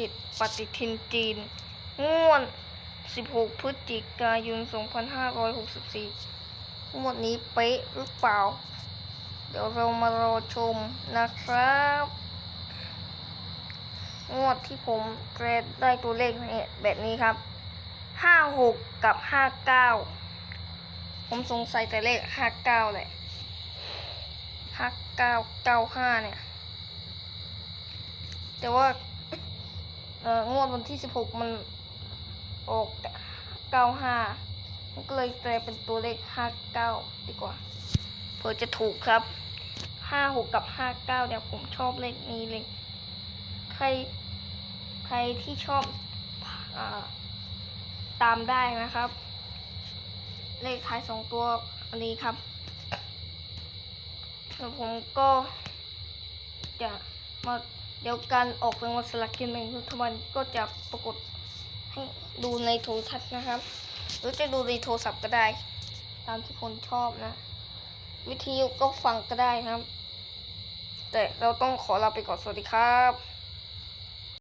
ดิตปฏิทินจีน งวด 16 พฤศจิกายน 2564 งวดนี้เป๊ะหรือเปล่า เดี๋ยวเรามารอชมนะครับ งวดที่ผมเกรดได้ตัวเลขเนี่ยแบบนี้ครับ 56 กับ 59 ผมสงสัยแต่เลข 59แหละ5995 เนี่ยแต่ว่า อ่องวดวันที่16มันออก95มันก็เลยแปลเป็นตัวเลข59ดีกว่าเผื่อจะถูกครับ56กับ59เก้าเนี่ยผมชอบเลขนี้เลย ใครใครที่ชอบอตามได้นะครับ เลขท้ายสองตัวอันนี้ครับแล้วผมก็จะมา เดี๋ยวการออกรางวัลสลากกินแบ่งรัฐบาลก็จะปรากฏให้ดูในโทรทัศน์นะครับ หรือจะดูในโทรศัพท์ก็ได้ ตามที่คนชอบนะ วิทยุก็ฟังก็ได้ครับ แต่เราต้องขอลาไปก่อนสวัสดีครับ